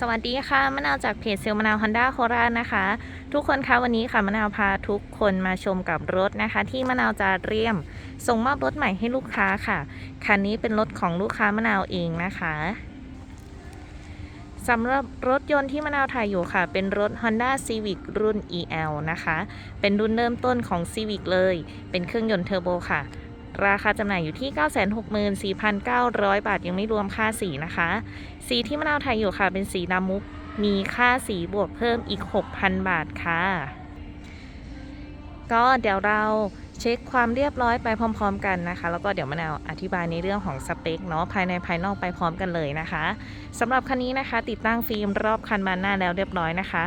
สวัสดีค่ะมะนาวจากเพจเซลมะนาวฮอนด้าโคราชนะคะ ทุกคนคะวันนี้ค่ะมะนาวพาทุกคนมาชมกับรถนะคะ ที่มะนาวจะเตรียมส่งมอบรถใหม่ให้ลูกค้าค่ะคันนี้เป็นรถของลูกค้ามะนาวเองนะคะสำหรับรถยนต์ที่มะนาวถ่ายอยู่ค่ะ เป็นรถ Honda Civic รุ่น EL นะคะ เป็นรุ่นเริ่มต้นของ Civic เลย เป็นเครื่องยนต์เทอร์โบค่ะ ราคาจำหน่ายอยู่ที่ 964,900 บาท ยังไม่รวมค่าสีนะคะ สีที่มะนาวไทยอยู่ค่ะ เป็นสีดำมุก มีค่าสีบวกเพิ่มอีก 6,000 บาทค่ะ ก็เดี๋ยวเรา เช็คความเรียบร้อยไปพร้อม ๆ กันนะคะ แล้วก็เดี๋ยวมะนาวอธิบายในเรื่องของสเปคเนาะภายในภายนอกไปพร้อมกันเลยนะคะสำหรับคันนี้นะคะ ติดตั้งฟิล์มรอบคันบานหน้าแล้วเรียบร้อยนะคะ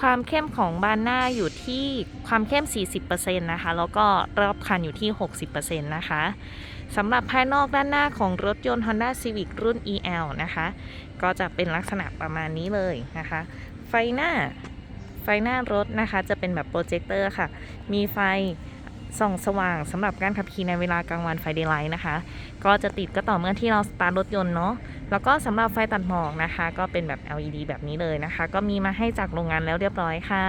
ความเข้มของบานหน้าอยู่ที่ความเข้ม 40%นะคะแล้วก็รอบคันอยู่ที่ 60%นะคะสำหรับภายนอกด้านหน้าของรถยนต์ Honda Civic รุ่น EL นะคะ ก็จะเป็นลักษณะประมาณนี้เลยนะคะ ไฟหน้าไฟหน้ารถนะคะจะเป็นแบบโปรเจคเตอร์ค่ะ มีไฟ ส่องสว่างสำหรับการขับขี่ในเวลากลางวันไฟเดย์ไลท์นะคะ ก็จะติดก็ต่อเมื่อที่เราสตาร์ทรถยนต์เนาะแล้วก็สำหรับไฟตัดหมอกนะคะ ก็เป็นแบบ LED แบบนี้เลยนะคะ ก็มีมาให้จากโรงงานแล้วเรียบร้อยค่ะ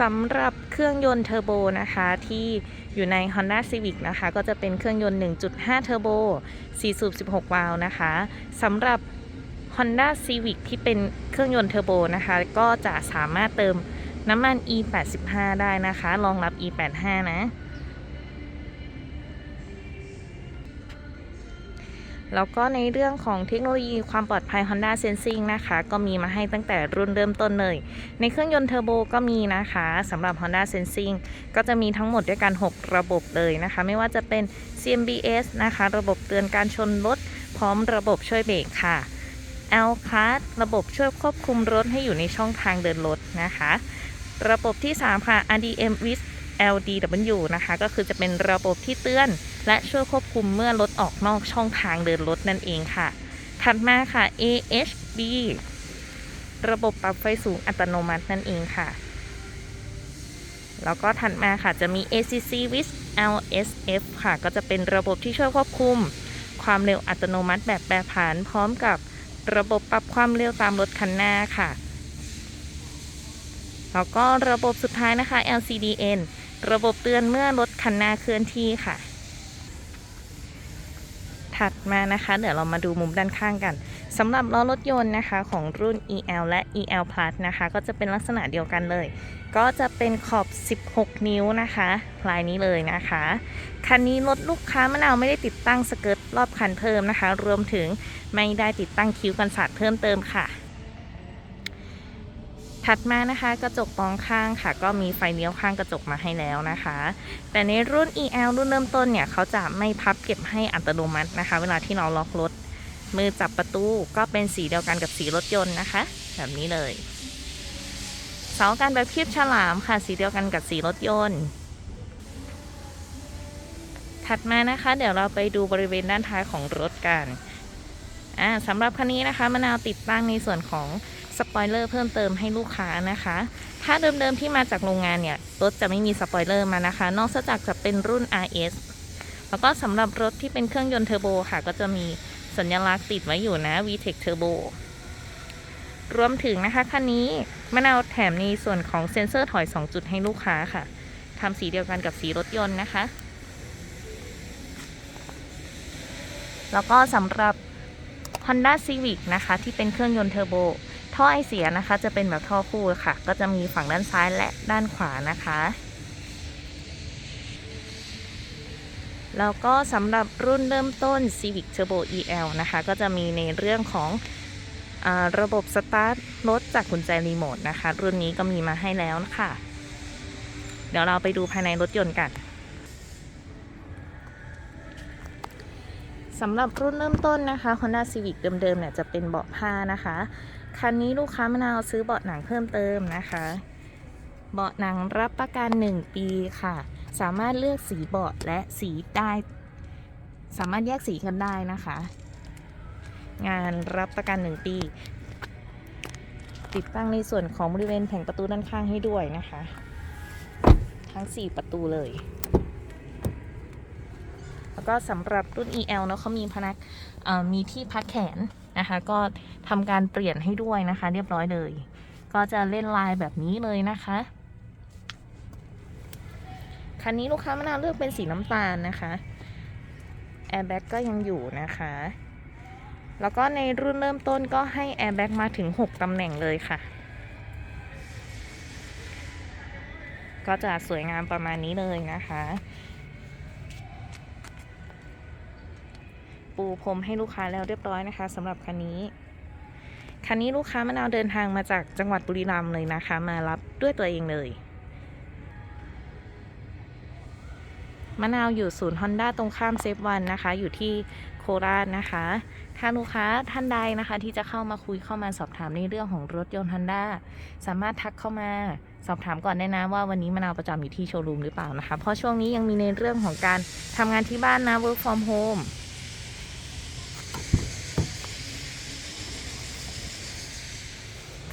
สำหรับเครื่องยนต์เทอร์โบนะคะที่อยู่ใน Honda Civic นะคะ ก็จะเป็นเครื่องยนต์ 1.5 เทอร์โบ 4 สูบ 16 วาล์วนะคะสำหรับ Honda Civic ที่เป็นเครื่องยนต์เทอร์โบนะคะ ก็จะสามารถเติม น้ำมัน E85 ได้นะคะรองรับ E85 นะ แล้วก็ในเรื่องของเทคโนโลยีความปลอดภัย Honda Sensing นะคะ ก็มีมาให้ตั้งแต่รุ่นเริ่มต้นเลย ในเครื่องยนต์เทอร์โบก็มีนะคะสำหรับ Honda Sensing ก็จะมีทั้งหมดด้วยกัน 6 ระบบเลยนะคะ ไม่ว่าจะเป็น CMBS นะคะ ระบบเตือนการชนรถพร้อมระบบช่วยเบรกค่ะ L Card ระบบช่วยควบคุมรถให้อยู่ในช่องทางเดินรถนะคะ ระบบที่ 3 ค่ะ RDM with LDW นะคะ ก็คือจะเป็นระบบที่เตือน และช่วยควบคุมเมื่อรถออกนอกช่องทางเดินรถนั่นเองค่ะ ถัดมาค่ะ AHB ระบบปรับไฟสูงอัตโนมัตินั่นเองค่ะ แล้วก็ถัดมาค่ะจะมี ACC with LSF ค่ะ ก็จะเป็นระบบที่ช่วยควบคุม ความเร็วอัตโนมัติแบบแปรผัน พร้อมกับระบบปรับความเร็วตามรถคันหน้าค่ะ แล้วก็ระบบสุดท้ายนะคะ LCDN ระบบเตือนเมื่อรถคันหน้าเคลื่อนที่ค่ะ ถัดมานะคะ เดี๋ยวเรามาดูมุมด้านข้างกันสำหรับล้อรถยนต์นะคะของรุ่น EL และ EL Plus นะคะ ก็จะเป็นลักษณะเดียวกันเลย ก็จะเป็นขอบ 16 นิ้วนะคะลายนี้เลยนะคะ คันนี้รถลูกค้ามะนาวไม่ได้ติดตั้งสเกิร์ตรอบคันเพิ่มนะคะ รวมถึงไม่ได้ติดตั้งคิ้วกันสาดเพิ่มเติมค่ะ ถัดมานะคะกระจกมองข้างค่ะ ก็มีไฟเลี้ยวข้างกระจกมาให้แล้วนะคะ แต่ในรุ่น EL รุ่นเริ่มต้นเนี่ยเขาจะไม่พับเก็บให้อัตโนมัตินะคะ เวลาที่เราล็อกรถ มือจับประตูก็เป็นสีเดียวกันกับสีรถยนต์นะคะ แบบนี้เลยเสากันแบบคีบฉลามค่ะ สีเดียวกันกับสีรถยนต์ ถัดมานะคะ เดี๋ยวเราไปดูบริเวณด้านท้ายของรถกันอ่าสำหรับคันนี้นะคะมะนาวติดตั้งในส่วนของ สปอยเลอร์เพิ่มเติมให้ลูกค้านะคะ ถ้าเดิมๆที่มาจากโรงงานเนี่ยรถจะไม่มีสปอยเลอร์มานะคะ นอกจากจะเป็นรุ่น RS แล้วก็สำหรับรถที่เป็นเครื่องยนต์เทอร์โบค่ะ ก็จะมีสัญลักษณ์ติดไว้อยู่นะ VTEC Turbo รวมถึงนะคะคันนี้มะนาวแถมในส่วนของเซ็นเซอร์ถอย 2 จุดให้ลูกค้าค่ะทำสีเดียวกันกับสีรถยนต์นะคะ แล้วก็สำหรับ Honda Civic นะคะ ที่เป็นเครื่องยนต์เทอร์โบ ท่อไอเสียนะคะ จะเป็นแบบท่อคู่ค่ะ ก็จะมีฝั่งด้านซ้ายและด้านขวานะคะแล้วก็สำหรับรุ่นเริ่มต้น Civic Turbo EL นะคะ ก็จะมีในเรื่องของอระบบสตาร์ทรถจากกุญแจรีโมทนะคะ รุ่นนี้ก็มีมาให้แล้วะค่ะเดี๋ยวเราไปดูภายในรถยนต์กัน สำหรับรุ่นเริ่มต้นนะคะ Honda Civic เดิมๆเนี่ยจะเป็นเบาะผ้านะคะ คันนี้ลูกค้ามะนาวซื้อเบาะหนังเพิ่มเติมนะคะ เบาะหนังรับประกัน 1 ปีค่ะ สามารถเลือกสีเบาะและสีได้ สามารถแยกสีกันได้นะคะ งานรับประกัน 1 ปี ติดตั้งในส่วนของบริเวณแผงประตูด้านข้างให้ด้วยนะคะ ทั้ง 4 ประตูเลย แล้วก็สำหรับรุ่น EL เนาะเขามีพนักมีที่พักแขนนะคะ ก็ทำการเปลี่ยนให้ด้วยนะคะ เรียบร้อยเลย ก็จะเล่นลายแบบนี้เลยนะคะคันนี้ลูกค้ามะนาวเลือกเป็นสีน้ำตาลนะคะแอร์แบ็กก็ยังอยู่นะคะ แล้วก็ในรุ่นเริ่มต้นก็ให้แอร์แบ็กมาถึง 6ตำแหน่งเลยค่ะ ก็จะสวยงามประมาณนี้เลยนะคะ ปูพรมให้ลูกค้าแล้วเรียบร้อยนะคะสำหรับคันนี้ คันนี้ลูกค้ามะนาวเดินทางมาจากจังหวัดบุรีรัมย์เลยนะคะ มารับด้วยตัวเองเลยมะนาวอยู่ศูนย์ฮอนด้าตรงข้ามเซฟวันนะคะ อยู่ที่โคราชนะคะ ถ้าลูกค้าท่านใดนะคะ ที่จะเข้ามาคุยเข้ามาสอบถามในเรื่องของรถยนต์ฮอนด้าสามารถทักเข้ามาสอบถามก่อนได้นะว่าวันนี้มะนาวประจำอยู่ที่โชว์รูมหรือเปล่านะคะ เพราะช่วงนี้ยังมีในเรื่องของการทำงานที่บ้านนะ work from home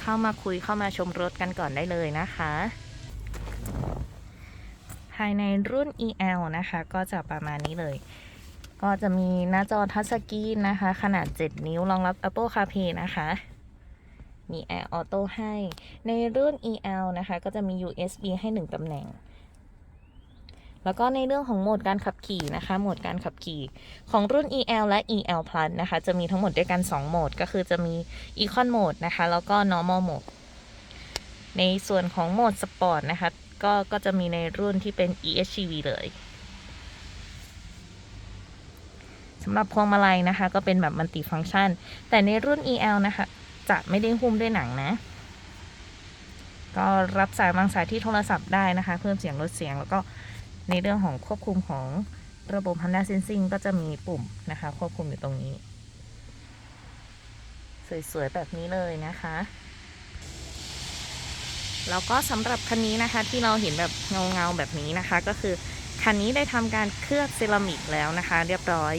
เข้ามาคุยเข้ามาชมรถกันก่อนได้เลยนะคะ ภายในรุ่น EL นะคะ ก็จะประมาณนี้เลย ก็จะมีหน้าจอทัชสกรีนนะคะ ขนาด 7 นิ้วรองรับ Apple CarPlay นะคะมี Air Auto ให้ ในรุ่น EL นะคะ ก็จะมี USB ให้ 1 ตำแหน่ง แล้วก็ในเรื่องของโหมดการขับขี่นะคะ โหมดการขับขี่ของรุ่น EL และ EL Plus นะคะ จะมีทั้งหมดด้วยกัน 2 โหมด ก็คือจะมี Econ Mode นะคะ แล้วก็ Normal Mode ในส่วนของโหมด Sport นะคะ ก็ก็จะมีในรุ่นที่เป็น EHEV เลยสำหรับพวงมาลัยนะคะ ก็เป็นแบบมัลติฟัง c t ชัน แต่ในรุ่น EL นะคะ จะไม่ได้หุ้มด้วยหนังนะก็รับสายวางสายที่โทรศัพท์ได้นะคะ เพิ่มเสียงลดเสียงแล้วก็ ในเรื่องของควบคุมของระบบ Honda Sensing ก็จะมีปุ่มนะคะ ควบคุมอยู่ตรงนี้ สวย ๆ แบบนี้เลยนะคะ แล้วก็สำหรับคันนี้นะคะที่เราเห็นแบบเงา ๆ แบบนี้นะคะ ก็คือคันนี้ได้ทำการเคลือบเซรามิกแล้วนะคะ เรียบร้อย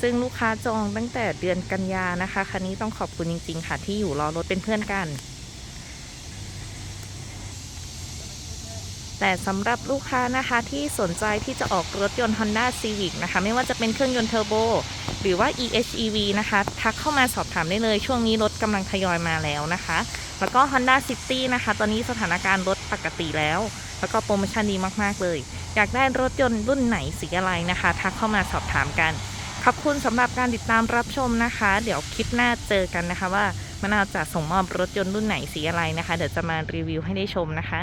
ซึ่งลูกค้าจองตั้งแต่เดือนกันยานะคะ คันนี้ต้องขอบคุณจริง ๆ ค่ะที่อยู่รอรถเป็นเพื่อนกัน แต่สำหรับลูกค้านะคะที่สนใจที่จะออกรถยนต์ Honda Civic นะคะ ไม่ว่าจะเป็นเครื่องยนต์เทอร์โบหรือว่า EHEV นะคะ ทักเข้ามาสอบถามได้เลยช่วงนี้รถกำลังทยอยมาแล้วนะคะ แล้วก็ Honda City นะคะ ตอนนี้สถานการณ์รถปกติแล้ว แล้วก็โปรโมชั่นดีมาก ๆ เลย อยากได้รถยนต์รุ่นไหนสีอะไรนะคะ ทักเข้ามาสอบถามกัน ขอบคุณสำหรับการติดตามรับชมนะคะ เดี๋ยวคลิปหน้าเจอกันนะคะว่ามะนาวจะส่งมอบรถยนต์รุ่นไหนสีอะไรนะคะ เดี๋ยวจะมารีวิวให้ได้ชมนะคะ